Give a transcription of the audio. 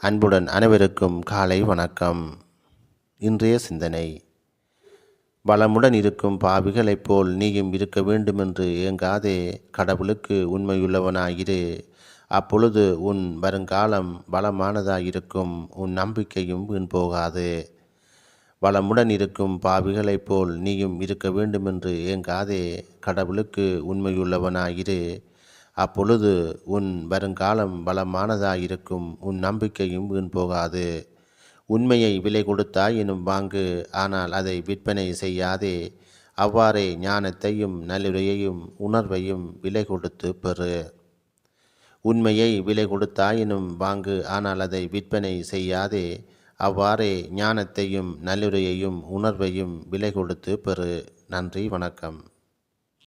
அன்புடன் அனைவருக்கும் காலை வணக்கம். இன்றைய சிந்தனை வளமுடன் இருக்கும் பாவிகளைப் போல் நீயும் இருக்க வேண்டுமென்று ஏங்காதே கடவுளுக்கு உண்மையுள்ளவனாயிரு. அப்பொழுது உன் வருங்காலம் வளமானதாயிருக்கும் உன் நம்பிக்கையும் வீண் போகாது. வளமுடன் இருக்கும் பாவிகளைப் போல் நீயும் இருக்க வேண்டுமென்று ஏங்காதே கடவுளுக்கு உண்மையுள்ளவனாயிரு. அப்பொழுது உன் வருங்காலம் பலமானதாயிருக்கும் உன் நம்பிக்கையும் வீண் போகாது. உண்மையை விலை கொடுத்தாய் எனும் வாங்கு ஆனால் அதை விற்பனை செய்யாதே. அவ்வாறே ஞானத்தையும் நல்லுரையையும் உணர்வையும் விலை கொடுத்து பெறு. உண்மையை விலை கொடுத்தாயினும் வாங்கு ஆனால் அதை விற்பனை செய்யாதே. அவ்வாறே ஞானத்தையும் நல்லுரையையும் உணர்வையும் விலை கொடுத்து பெறு. நன்றி வணக்கம்.